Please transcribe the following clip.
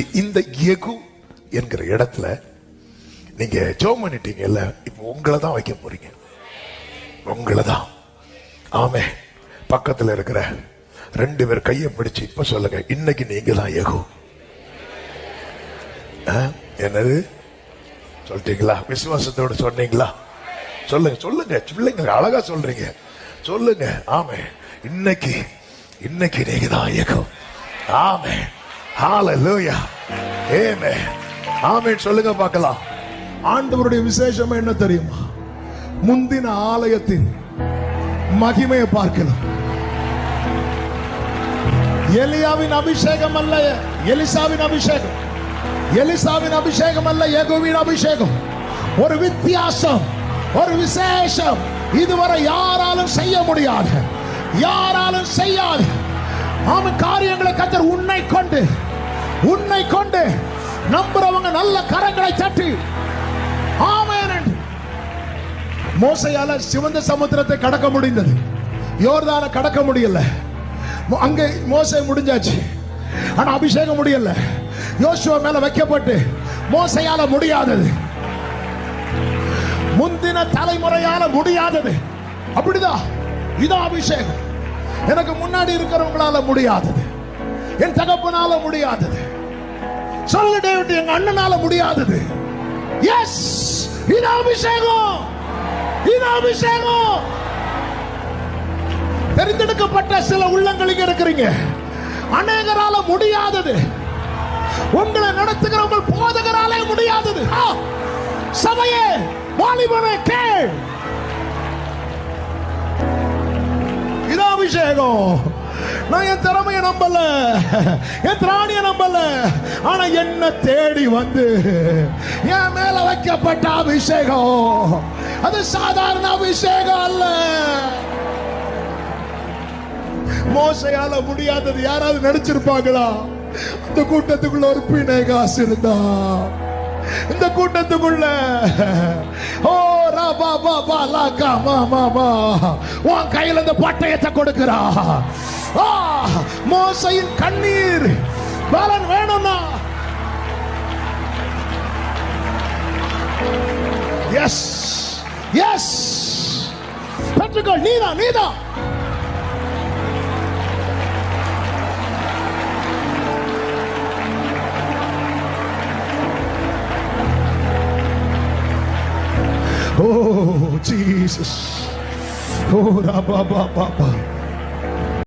இன்னைக்கு இந்த எகு என்கிற இடத்துல நீங்க ஜோம் பண்ணிட்டீங்கல்ல இப்போ உங்களை தான் வைக்க போறீங்க. உங்களை தான். ஆமே. பக்கத்துல இருக்கிற ரெண்டு பேர் கையை பிடிச்சு இப்ப சொல்லுங்க இன்னைக்கு நீங்க தான் எகு என்னது? சொல்லிட்டீங்களா? விசுவாசத்தோட சொன்னீங்களா? சொல்லுங்க சொல்லுங்க பிள்ளைங்க அழகா சொல்றீங்க. சொல்லுங்க ஆமே. இன்னைக்கு இன்னைக்கு நீங்க தான் இயக்கம் ஆமே. ஹalleluya ஆமே ஆமென் சொல்லுங்க பார்க்கலாம். ஆண்டவருடைய விசேஷம் என்ன தெரியுமா? முந்தின ஆலயத்தின் மகிமையை பார்க்கலாம். எலியாவின் அபிஷேகம் அல்ல எலிசாவின் அபிஷேகம். எலிசாவின் அபிஷேகம் அல்ல எகுவின் அபிஷேகம். ஒரு வித்தியாசம் ஒரு விசேஷம். இதுவரை யாராலும் செய்ய முடியாது. யாராலும் செய்யாது. அவன் காரியங்களை கத்தர் உன்னை கொண்டு உன்னை கொண்டு நம்புறவங்க நல்ல கரங்களை தட்டி. ஆமேன். மோசையால சிவந்த சமுத்திரத்தை கடக்க முடிந்தது. யோர்தான கடக்க முடியல. அங்கே மோசை முடிஞ்சாச்சு. ஆனா அபிஷேகம் முடியல. யோசுவா மேல வைக்கப்பட்டு மோசையால முடியாதது. முந்தின தலைமுறையால முடியாதது. அப்படிதான். இதான் அபிஷேகம். எனக்கு முன்னாடி இருக்கிறவங்களால முடியாதது. என் தகப்பனால முடியாதது. சொல்லு டேவிட் எங்க அண்ணனால முடியாதது. எஸ் இது அபிஷேகம். இது அபிஷேகம். தெரிந்தெடுக்கப்பட்ட சில உள்ளங்களுக்கு இருக்கிறீங்க. அநேகரால முடியாதது. உங்களை நடத்துகிறவங்க போதகராலே முடியாதது. ஆ! சபையே வாலிபனே கேள். அபிஷேகம். நான் என் திறமையை நம்பல. என் திராணியை நம்பல. ஆனா என்ன தேடி வந்து என் மேல வைக்கப்பட்ட அபிஷேகம். அது சாதாரண அபிஷேகம் அல்ல. மோசையால முடியாதது யாராவது நடிச்சிருப்பாங்களா அந்த கூட்டத்துக்குள்ள ஒரு பிணை காசு இருந்தா. இந்த கூட்டத்துக்குள்ள ஓ பா பா பா லா கா மா மா மா உன் கையில இந்த பட்டயத்தை கொடுக்கிறா மோசையின் கண்ணீர் பலன் வேணும்னா எஸ் எஸ் பெற்றுக்கொள் நீதான் நீதான். Oh, Jesus. Oh, Rabba, Baba.